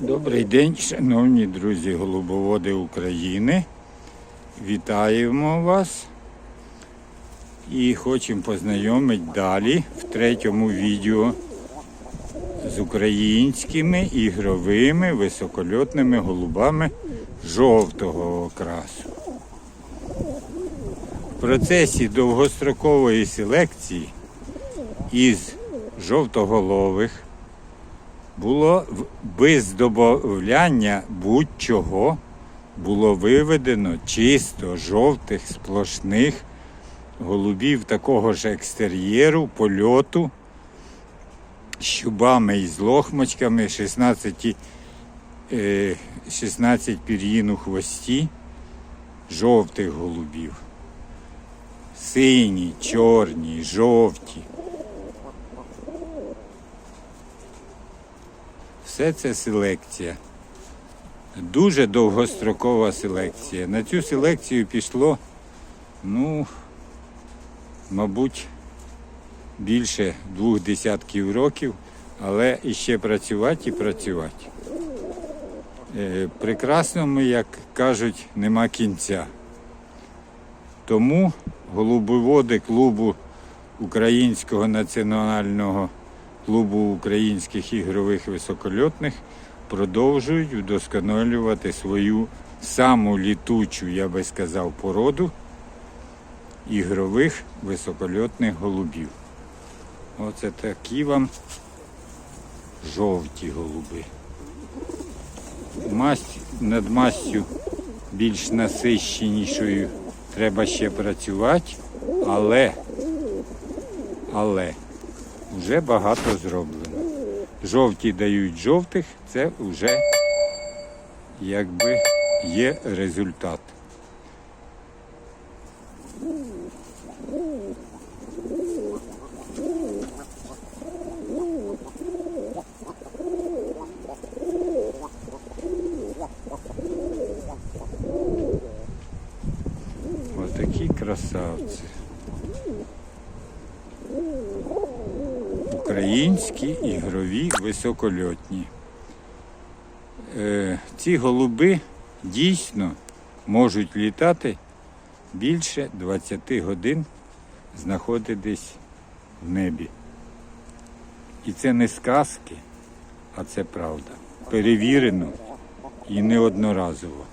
Добрий день, шановні друзі голубоводи України. Вітаємо вас і хочемо познайомити далі в третьому відео з українськими ігровими високольотними голубами жовтого окрасу. В процесі довгострокової селекції із жовтоголових було без додавання будь-чого було виведено чисто жовтих сплошних голубів такого ж екстер'єру, польоту, з щубами і з лохмочками, 16, е, 16 пір'їн у хвості, жовтих голубів. Сині, чорні, жовті. Все це селекція. Дуже довгострокова селекція. На цю селекцію пішло, ну, мабуть, більше двох десятків років, але іще працювати і працювати. Е, Прекрасному, як кажуть, нема кінця. Тому голубоводи клубу Українського національного клубу українських ігрових високольотних продовжують вдосконалювати свою саму літучу, я би сказав, породу ігрових високольотних голубів. Оце такі вам жовті голуби. Масть над мастю більш насищенішою треба ще працювати, але, але вже багато зроблено. Жовті дають жовтих, це вже якби є результат. Отакі красавці. Українські ігрові високольотні. Е, ці голуби дійсно можуть літати більше 20 годин, знаходитись в небі. І це не сказки, а це правда. Перевірено і неодноразово.